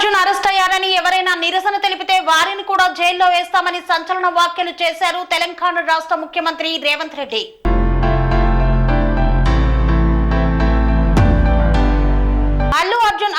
Mallikarjun arrest అయ్యారని ఎవరైనా నిరసన తెలిపితే వారిని కూడా జైల్లో వేస్తామని సంచలన వ్యాఖ్యలు చేశారు తెలంగాణ రాష్ట్ర ముఖ్యమంత్రి రేవంత్ రెడ్డి.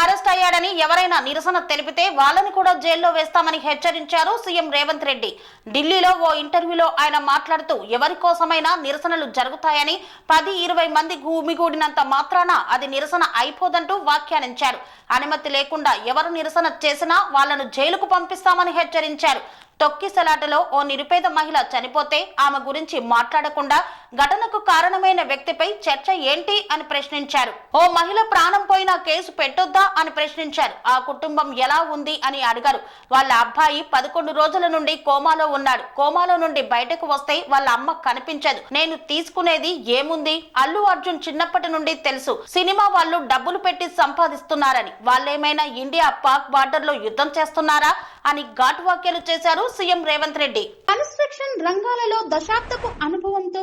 అరెస్ట్ అయ్యాడని ఎవరైనా నిరసన తెలిపితే వాళ్ళని కూడా జైల్లో వేస్తామని హెచ్చరించారు సీఎం రేవంత్ రెడ్డి. ఢిల్లీలో ఓ ఇంటర్వ్యూలో ఆయన మాట్లాడుతూ ఎవరి కోసమైనా నిరసనలు జరుగుతాయని పది ఇరవై మంది గుమిగూడినంత మాత్రాన అది నిరసన అయిపోదంటూ వ్యాఖ్యానించారు. అనుమతి లేకుండా ఎవరు నిరసన చేసినా వాళ్ళను జైలుకు పంపిస్తామని హెచ్చరించారు. తొక్కిసలాటలో ఓ నిరుపేద మహిళ చనిపోతే ఆమె గురించి మాట్లాడకుండా ఘటనకు కారణమైన వ్యక్తిపై చర్చ ఏంటి అని ప్రశ్నించారు. ఓ మహిళ ప్రాణం పోయిన కేసు పెట్టొద్దా అని ప్రశ్నించారు. ఆ కుటుంబం ఎలా ఉంది అని అడిగారు. వాళ్ళ అబ్బాయి పదకొండు రోజుల నుండి కోమాలో ఉన్నాడు. కోమాలో నుండి బయటకు వస్తే వాళ్ళ అమ్మ కనిపించదు. నేను తీసుకునేది ఏముంది? అల్లు అర్జున్ చిన్నప్పటి నుండి తెలుసు. సినిమా వాళ్ళు డబ్బులు పెట్టి సంపాదిస్తున్నారని. వాళ్ళేమైనా ఇండియా పాక్ బార్డర్లో యుద్ధం చేస్తున్నారా అని ఘాటు వ్యాఖ్యలు చేశారు సీఎం రేవంత్ రెడ్డి. కన్స్ట్రక్షన్ రంగాలలో దశాబ్దపు అనుభవంతో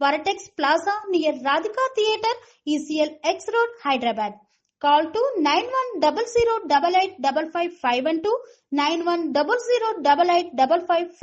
Vertex Plaza near Radhika Theatre, ECL X Road, Hyderabad. Call to 9100885552 91008855